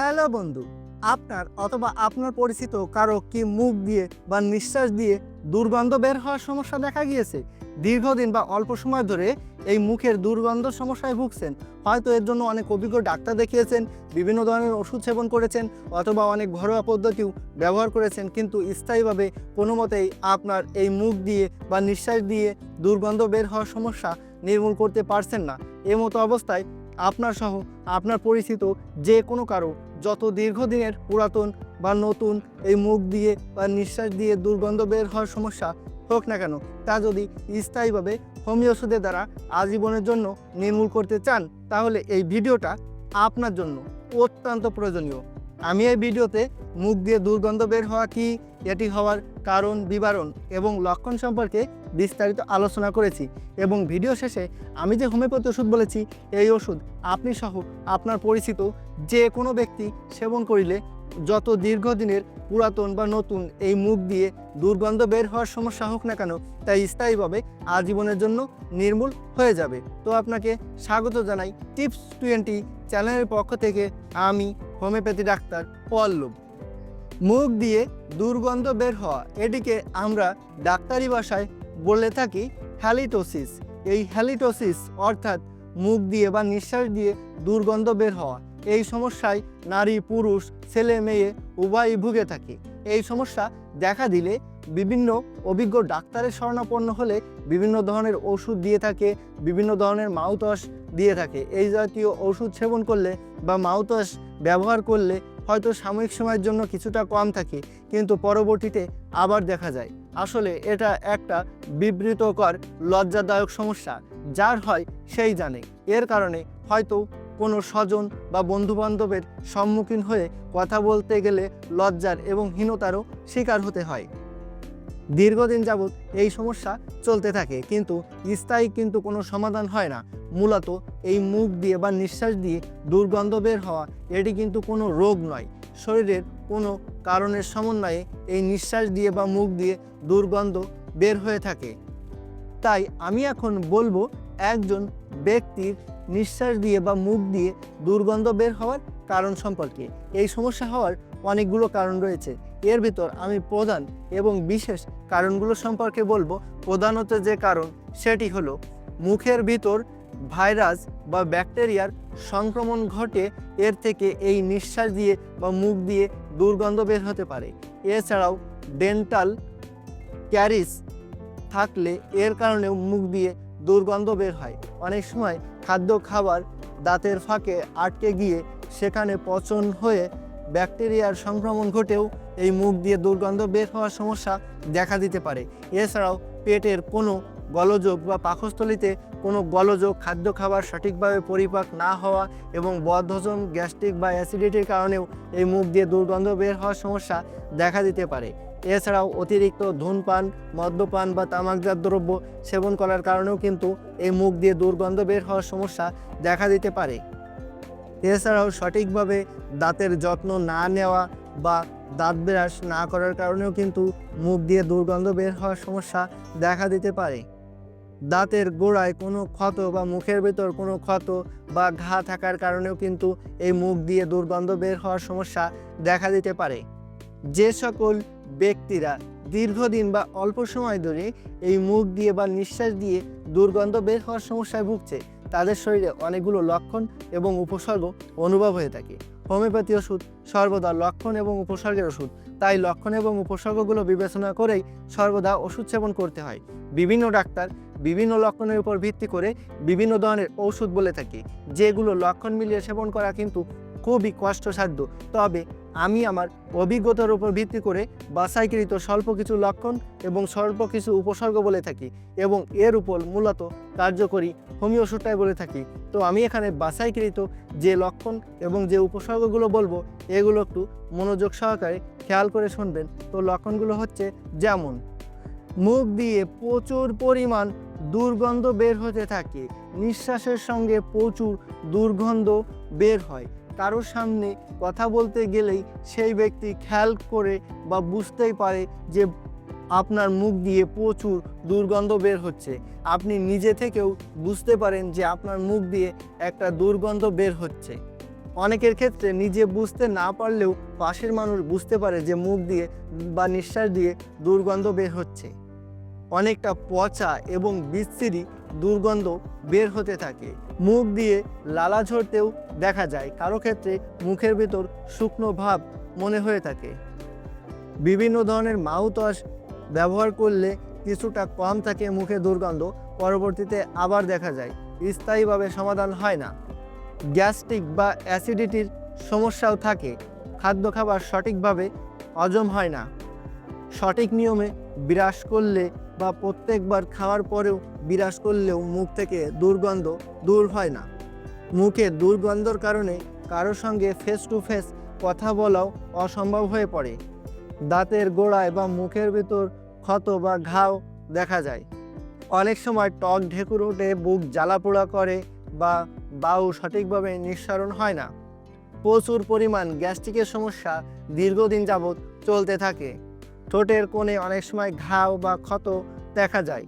Hello বন্ধু, আপনার অথবা আপনার পরিচিত কারও কি মুখ দিয়ে বা নিঃশ্বাস দিয়ে দুর্গন্ধ বের হওয়ার সমস্যা দেখা গিয়েছে? দীর্ঘদিন বা অল্প সময় ধরে এই মুখের দুর্গন্ধ সমস্যায় ভুগছেন। হয়তো এর জন্য অনেক অভিজ্ঞ ডাক্তার দেখিয়েছেন, বিভিন্ন ধরনের ওষুধ সেবন করেছেন অথবা অনেক ঘরোয়া পদ্ধতিও ব্যবহার করেছেন, কিন্তু স্থায়ীভাবে কোনো মতেই আপনার এই মুখ দিয়ে বা নিঃশ্বাস দিয়ে দুর্গন্ধ বের হওয়ার সমস্যা নির্মূল করতে পারছেন না। এ মতো অবস্থায় আপনার সহ আপনার পরিচিত যে কোনো কারও যত দীর্ঘদিনের পুরাতন বা নতুন এই মুখ দিয়ে বা নিঃশ্বাস দিয়ে দুর্গন্ধ বের হওয়ার সমস্যা হোক না কেন, তা যদি স্থায়ীভাবে হোমিও ওষুধের দ্বারা আজীবনের জন্য নির্মূল করতে চান, তাহলে এই ভিডিওটা আপনার জন্য অত্যন্ত প্রয়োজনীয়। আমি এই ভিডিওতে মুখ দিয়ে দুর্গন্ধ বের হওয়া কি, এটি হওয়ার কারণ, বিবরণ এবং লক্ষণ সম্পর্কে বিস্তারিত আলোচনা করেছি এবং ভিডিও শেষে আমি যে হোমিওপ্যাথি ওষুধ বলেছি, এই ওষুধ আপনি সহ আপনার পরিচিত যে কোনো ব্যক্তি সেবন করিলে যত দীর্ঘদিনের পুরাতন বা নতুন এই মুখ দিয়ে দুর্গন্ধ বের হওয়ার সমস্যা হোক না কেন তাই স্থায়ীভাবে আজীবনের জন্য নির্মূল হয়ে যাবে। তো আপনাকে স্বাগত জানাই টিপস টোয়েন্টি চ্যানেলের পক্ষ থেকে আমি হোমিওপ্যাথি ডাক্তার পল্লব। মুখ দিয়ে দুর্গন্ধ বের হওয়া, এটিকে আমরা ডাক্তারি ভাষায় বলে থাকি হ্যালিটোসিস। এই হ্যালিটোসিস অর্থাৎ মুখ দিয়ে বা নিঃশ্বাস দিয়ে দুর্গন্ধ বের হওয়া। এই সমস্যায় নারী, পুরুষ, ছেলে, মেয়ে উভয়ই ভুগে থাকে। এই সমস্যা দেখা দিলে বিভিন্ন অভিজ্ঞ ডাক্তারের শরণাপন্ন হলে বিভিন্ন ধরনের ওষুধ দিয়ে থাকে, বিভিন্ন ধরনের মাউথওয়াশ দিয়ে থাকে। এই জাতীয় ওষুধ সেবন করলে বা মাউথওয়াশ ব্যবহার করলে হয়তো সাময়িক সময়ের জন্য কিছুটা কম থাকে, কিন্তু পরবর্তীতে আবার দেখা যায়। আসলে এটা একটা বিবৃতকর, লজ্জাদায়ক সমস্যা, যার হয় সেই জানে। এর কারণে হয়তো কোনো স্বজন বা বন্ধুবান্ধবের সম্মুখীন হয়ে কথা বলতে গেলে লজ্জার এবং হীনতারও শিকার হতে হয়। দীর্ঘদিন যাবৎ এই সমস্যা চলতে থাকে। কিন্তু স্থায়ী কিন্তু কোনো সমাধান হয় না। মূলত এই মুখ দিয়ে বা নিঃশ্বাস দিয়ে দুর্গন্ধ বের হওয়া, এটি কিন্তু কোনো রোগ নয়। শরীরের কোনো কারণের সমন্বয়ে এই নিঃশ্বাস দিয়ে বা মুখ দিয়ে দুর্গন্ধ বের হয়ে থাকে। তাই আমি এখন বলব, একজন ব্যক্তির নিঃশ্বাস দিয়ে বা মুখ দিয়ে দুর্গন্ধ বের হওয়ার কারণ সম্পর্কে। এই সমস্যা হওয়ার অনেকগুলো কারণ রয়েছে। এর ভিতর আমি প্রধান এবং বিশেষ কারণগুলো সম্পর্কে বলব। প্রধানত যে কারণ, সেটি হলো মুখের ভিতর ভাইরাস বা ব্যাকটেরিয়ার সংক্রমণ ঘটে, এর থেকে এই নিঃশ্বাস দিয়ে বা মুখ দিয়ে দুর্গন্ধ বের হতে পারে। এছাড়াও ডেন্টাল ক্যারিস থাকলে এর কারণেও মুখ দিয়ে দুর্গন্ধ বের হয়। অনেক সময় খাদ্য খাবার দাঁতের ফাঁকে আটকে গিয়ে সেখানে পচন হয়ে ব্যাকটেরিয়ার সংক্রমণ ঘটেও এই মুখ দিয়ে দুর্গন্ধ বের হওয়ার সমস্যা দেখা দিতে পারে। এছাড়াও পেটের কোনো গলযোগ বা পাকস্থলিতে কোনো গলযোগ, খাদ্য খাবার সঠিকভাবে পরিপাক না হওয়া এবং বদহজম, গ্যাস্ট্রিক বা অ্যাসিডিটির কারণেও এই মুখ দিয়ে দুর্গন্ধ বের হওয়ার সমস্যা দেখা দিতে পারে। এছাড়াও অতিরিক্ত ধূমপান, মদ্যপান বা তামাকজাত দ্রব্য সেবন করার কারণেও কিন্তু এই মুখ দিয়ে দুর্গন্ধ বের হওয়ার সমস্যা দেখা দিতে পারে। এছাড়াও সঠিকভাবে দাঁতের যত্ন না নেওয়া বা দাঁত ব্রাশ না করার কারণেও কিন্তু মুখ দিয়ে দুর্গন্ধ বের হওয়ার সমস্যা দেখা দিতে পারে। দাঁতের গোড়ায় কোনো ক্ষত বা মুখের ভেতর কোনো ক্ষত বা ঘা থাকার কারণেও কিন্তু এই মুখ দিয়ে দুর্গন্ধ বের হওয়ার সমস্যা দেখা দিতে পারে। যে সকল ব্যক্তিরা দীর্ঘদিন বা অল্প সময় ধরে এই মুখ দিয়ে বা নিঃশ্বাস দিয়ে দুর্গন্ধ বের হওয়ার সমস্যায় ভুগছে তাদের শরীরে অনেকগুলো লক্ষণ এবং উপসর্গ অনুভব হয়ে থাকে। হোমিওপ্যাথি ওষুধ সর্বদা লক্ষণ এবং উপসর্গের ওষুধ। তাই লক্ষণ এবং উপসর্গগুলো বিবেচনা করেই সর্বদা ওষুধ সেবন করতে হয়। বিভিন্ন ডাক্তার বিভিন্ন লক্ষণের উপর ভিত্তি করে বিভিন্ন ধরনের ঔষধ বলে থাকে। যেগুলো লক্ষণ মিলিয়ে সেবন করা কিন্তু খুবই কষ্টসাধ্য। তবে আমি আমার অভিজ্ঞতার উপর ভিত্তি করে বাছাইকৃত স্বল্প কিছু লক্ষণ এবং স্বল্প কিছু উপসর্গ বলে থাকি এবং এর উপর মূলত কার্যকরী হোমিও ওষুধটাই বলে থাকি। তো আমি এখানে বাছাইকৃত যে লক্ষণ এবং যে উপসর্গগুলো বলব, এগুলো একটু মনোযোগ সহকারে খেয়াল করে শুনবেন। তো লক্ষণগুলো হচ্ছে যেমন, মুখ দিয়ে প্রচুর পরিমাণ দুর্গন্ধ বের হতে থাকে। নিঃশ্বাসের সঙ্গে প্রচুর দুর্গন্ধ বের হয়। কারোর সামনে কথা বলতে গেলেই সেই ব্যক্তি খেয়াল করে বা বুঝতেই পারে যে আপনার মুখ দিয়ে প্রচুর দুর্গন্ধ বের হচ্ছে। আপনি নিজে থেকেও বুঝতে পারেন যে আপনার মুখ দিয়ে একটা দুর্গন্ধ বের হচ্ছে। অনেকের ক্ষেত্রে নিজে বুঝতে না পারলেও পাশের মানুষ বুঝতে পারে যে মুখ দিয়ে বা নিঃশ্বাস দিয়ে দুর্গন্ধ বের হচ্ছে। অনেকটা পচা এবং বিশ্রী দুর্গন্ধ বের হতে থাকে। মুখ দিয়ে লালা ঝরতেও দেখা যায়, কারও ক্ষেত্রে মুখের ভেতর শুকনো ভাব মনে হয়ে থাকে। বিভিন্ন ধরনের মাউথওয়াশ ব্যবহার করলে কিছুটা কম থাকে মুখে দুর্গন্ধ, পরবর্তীতে আবার দেখা যায়। স্থায়ীভাবে সমাধান হয় না। গ্যাস্ট্রিক বা অ্যাসিডিটির সমস্যাও থাকে। খাদ্য খাবার সঠিকভাবে হজম হয় না। সঠিক নিয়মে বিরাস করলে বা প্রত্যেকবার খাওয়ার পরেও বিরাস করলেও মুখ থেকে দুর্গন্ধ দূর হয় না। মুখে দুর্গন্ধর কারণে কারোর সঙ্গে ফেস টু ফেস কথা বলাও অসম্ভব হয়ে পড়ে। দাঁতের গোড়ায় বা মুখের ভেতর ক্ষত বা ঘাও দেখা যায়। অনেক সময় টক ঢেকুর ওঠে, বুক জ্বালাপোড়া করে বা বাউ সঠিকভাবে নিঃসরণ হয় না। প্রচুর পরিমাণ গ্যাস্ট্রিকের সমস্যা দীর্ঘদিন যাবৎ চলতে থাকে। ঠোঁটের কোণে অনেক সময় ঘাও বা ক্ষত দেখা যায়।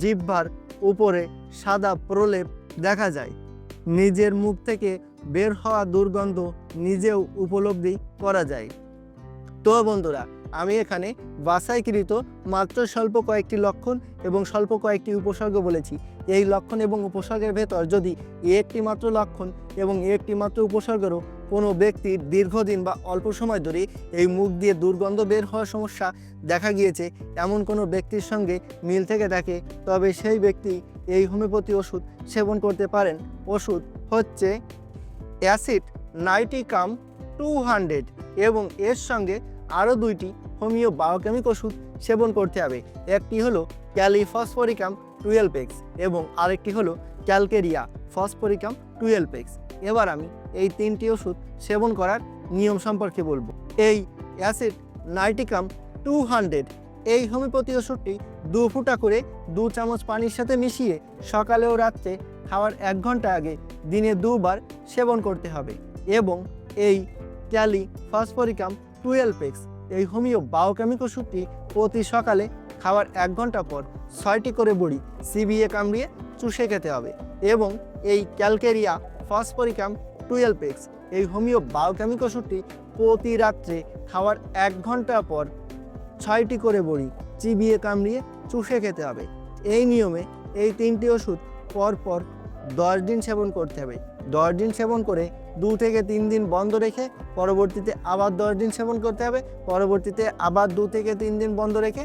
জিহ্বার উপরে সাদা প্রলেপ দেখা যায়। নিজের মুখ থেকে বের হওয়া দুর্গন্ধ নিজেও উপলব্ধি করা যায়। তো বন্ধুরা, আমি এখানে বাসাইকৃত মাত্র স্বল্প কয়েকটি লক্ষণ এবং স্বল্প কয়েকটি উপসর্গ বলেছি। এই লক্ষণ এবং উপসর্গের ভেতর যদি একটি মাত্র লক্ষণ এবং একটি মাত্র উপসর্গেরও কোনো ব্যক্তির দীর্ঘদিন বা অল্প সময় ধরে এই মুখ দিয়ে দুর্গন্ধ বের হওয়ার সমস্যা দেখা গিয়েছে, এমন কোনো ব্যক্তির সঙ্গে মিল থেকে থাকে, তবে সেই ব্যক্তি এই হোমিওপ্যাথি ওষুধ সেবন করতে পারেন। ওষুধ হচ্ছে অ্যাসিড নাইটিকাম টু হান্ড্রেড এবং এর সঙ্গে আরও দুইটি হোমিও বায়োকেমিক ওষুধ সেবন করতে হবে। একটি হলো ক্যালিফসফরিকাম টুয়েলভ এক্স এবং আরেকটি হলো ক্যালকেরিয়া, ফসফরিকাম টুয়েলভ এক্স এবার আমি এই তিনটি ওষুধ সেবন করার নিয়ম সম্পর্কে বলব। এই অ্যাসিড নাইটিকাম টু হান্ড্রেড, এই হোমিওপ্যাথি ওষুধটি দু ফুটা করে দু চামচ পানির সাথে মিশিয়ে সকালে ও রাত্রে খাওয়ার এক ঘণ্টা আগে দিনে দুবার সেবন করতে হবে এবং এই ক্যালি ফসফরিকাম টুয়েলভ এক্স এই হোমিও বায়োকেমিক ওষুধটি প্রতি সকালে খাওয়ার এক ঘণ্টা পর ছয়টি করে বড়ি সিবিএ কামড়িয়ে চুষে খেতে হবে এবং এই ক্যালকেরিয়া ফসফরিকাম টুয়েলভ এক্স, এই হোমিও বায়োকেমিক ওষুধটি প্রতি রাত্রে খাওয়ার এক ঘণ্টা পর ছয়টি করে বড়ি চিবিয়ে কামড়িয়ে চুষে খেতে হবে। এই নিয়মে এই তিনটি ওষুধ পর পর দশ দিন সেবন করতে হবে। দশ দিন সেবন করে দু থেকে তিন দিন বন্ধ রেখে পরবর্তীতে আবার দশ দিন সেবন করতে হবে। পরবর্তীতে আবার দু থেকে তিন দিন বন্ধ রেখে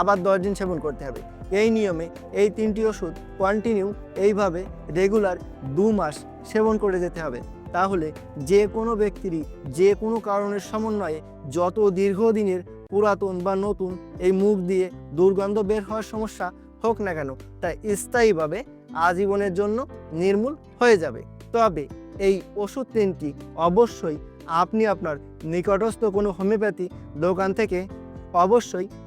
আবার দশ দিন সেবন করতে হবে। এই নিয়মে এই তিনটি ওষুধ কন্টিনিউ এইভাবে রেগুলার দু মাস সেবন করে যেতে হবে। তাহলে যে কোনো ব্যক্তিরই, যে কোনো কারণের সমন্বয়ে যত দীর্ঘদিনের পুরাতন বা নতুন এই মুখ দিয়ে দুর্গন্ধ বের হওয়ার সমস্যা হোক না কেন, তা স্থায়ীভাবে আজীবনের জন্য নির্মূল হয়ে যাবে। তবে এই ওষুধ তিনটি অবশ্যই আপনি আপনার নিকটস্থ কোনো হোমিওপ্যাথি দোকান থেকে অবশ্যই